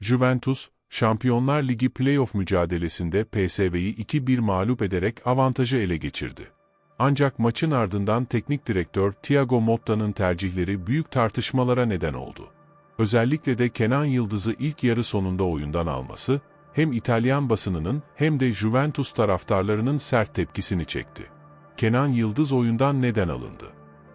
Juventus, Şampiyonlar Ligi playoff mücadelesinde PSV'yi 2-1 mağlup ederek avantajı ele geçirdi. Ancak maçın ardından teknik direktör Thiago Motta'nın tercihleri büyük tartışmalara neden oldu. Özellikle de Kenan Yıldız'ı ilk yarı sonunda oyundan alması, hem İtalyan basınının hem de Juventus taraftarlarının sert tepkisini çekti. Kenan Yıldız oyundan neden alındı?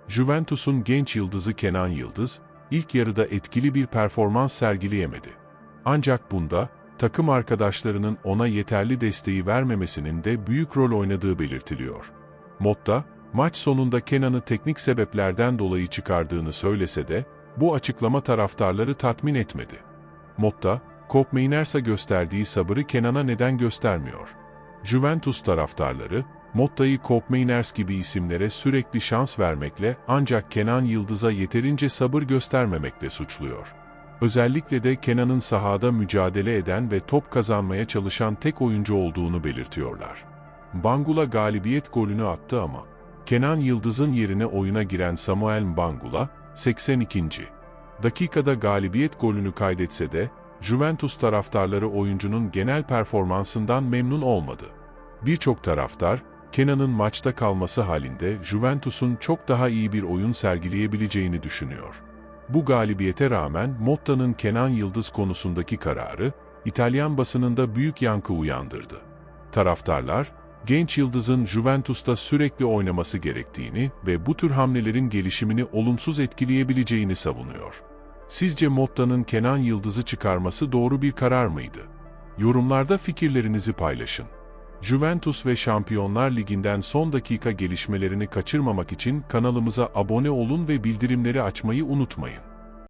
Juventus'un genç yıldızı Kenan Yıldız, ilk yarıda etkili bir performans sergileyemedi. Ancak bunda, takım arkadaşlarının ona yeterli desteği vermemesinin de büyük rol oynadığı belirtiliyor. Motta, maç sonunda Kenan'ı teknik sebeplerden dolayı çıkardığını söylese de, bu açıklama taraftarları tatmin etmedi. Motta, Koopmeiners'a gösterdiği sabırı Kenan'a neden göstermiyor? Juventus taraftarları, Motta'yı Koopmeiners gibi isimlere sürekli şans vermekle ancak Kenan Yıldız'a yeterince sabır göstermemekle suçluyor. Özellikle de Kenan'ın sahada mücadele eden ve top kazanmaya çalışan tek oyuncu olduğunu belirtiyorlar. Bangula galibiyet golünü attı ama Kenan Yıldız'ın yerine oyuna giren Samuel Bangula 82. dakikada galibiyet golünü kaydetse de Juventus taraftarları oyuncunun genel performansından memnun olmadı. Birçok taraftar, Kenan'ın maçta kalması halinde Juventus'un çok daha iyi bir oyun sergileyebileceğini düşünüyor. Bu galibiyete rağmen Motta'nın Kenan Yıldız konusundaki kararı, İtalyan basınında büyük yankı uyandırdı. Taraftarlar, genç yıldızın Juventus'ta sürekli oynaması gerektiğini ve bu tür hamlelerin gelişimini olumsuz etkileyebileceğini savunuyor. Sizce Motta'nın Kenan Yıldız'ı çıkarması doğru bir karar mıydı? Yorumlarda fikirlerinizi paylaşın. Juventus ve Şampiyonlar Ligi'nden son dakika gelişmelerini kaçırmamak için kanalımıza abone olun ve bildirimleri açmayı unutmayın.